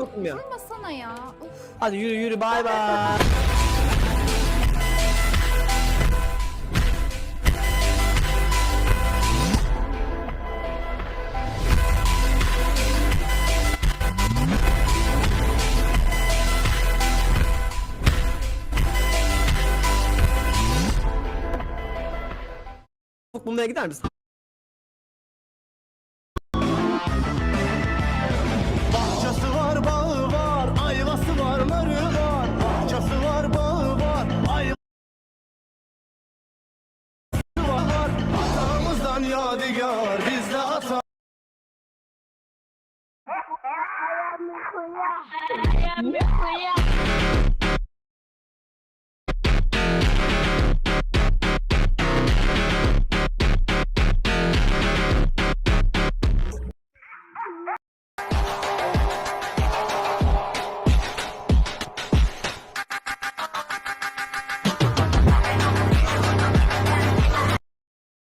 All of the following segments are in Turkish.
yokum ya. Vurmasana ya. Uf. Hadi yürü yürü bay bay. Bulmaya gider misin?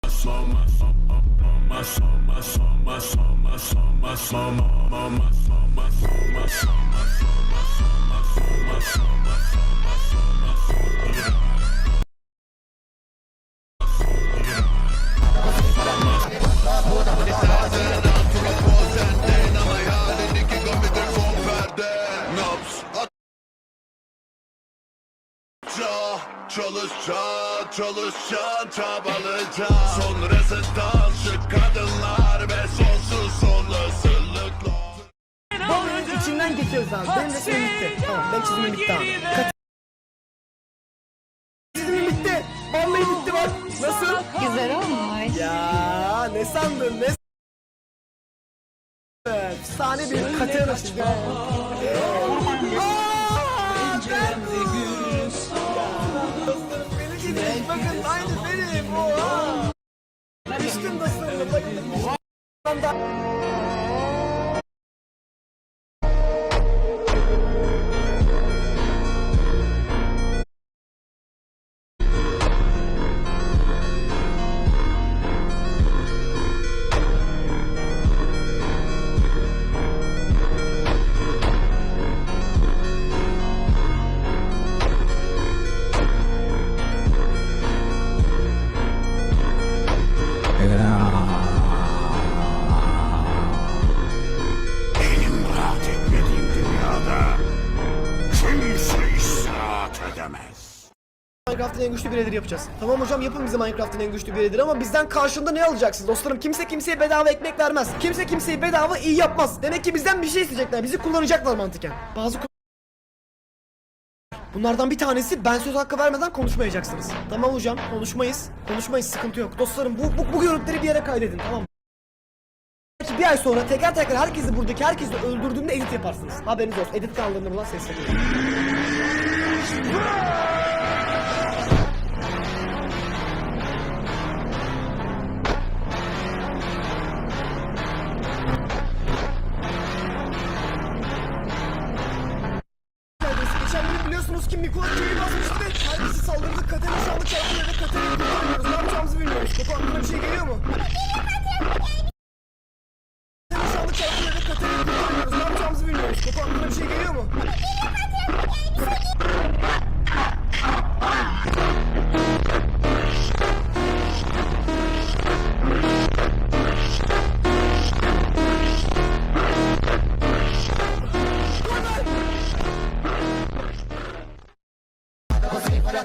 Soma, soma, soma, soma, soma, soma, soma, soma. Çalışacaksın, çalışacaksın, çabalayacaksın İçinden geçiyoruz abi. Benim de çizimim bitti. Tamam benim çizimim bitti abi. Kat- Çizimim bitti. Vallahi bitti bak. Nasıl? Güzel olmuş. Ya ne sandın ne Efsane bir Katerina çizdim. Ben. Bakın aynı benim. Oha. Düştüm dostlarım. Bakın. Minecraft'ın en güçlü birebir yapacağız. Tamam hocam yapın bize Minecraft'ın en güçlü birebir ama bizden karşında ne alacaksınız dostlarım? Kimse kimseye bedava ekmek vermez. Kimse kimseyi bedava iyi yapmaz. Demek ki bizden bir şey isteyecekler. Bizi kullanacaklar mantıken. Bazı Bunlardan bir tanesi ben söz hakkı vermeden konuşmayacaksınız. Tamam hocam konuşmayız. Konuşmayız sıkıntı yok. Dostlarım bu, bu, bu görüntüleri bir yere kaydedin tamam? Belki bir ay sonra teker teker herkesi buradaki herkesi öldürdüğümde edit yaparsınız. Haberiniz olsun. Edit kanallarına buradan sesleniyorum. Gün biliyorsunuz ki Mikola köyü basmıştı. Herkesi saldırdı. Katerina şu anda çarpıyor ve Katerina'yı kurtaramıyoruz. Ne yapacağımızı bilmiyoruz. Koko aklına bir şey geliyor mu? Katerina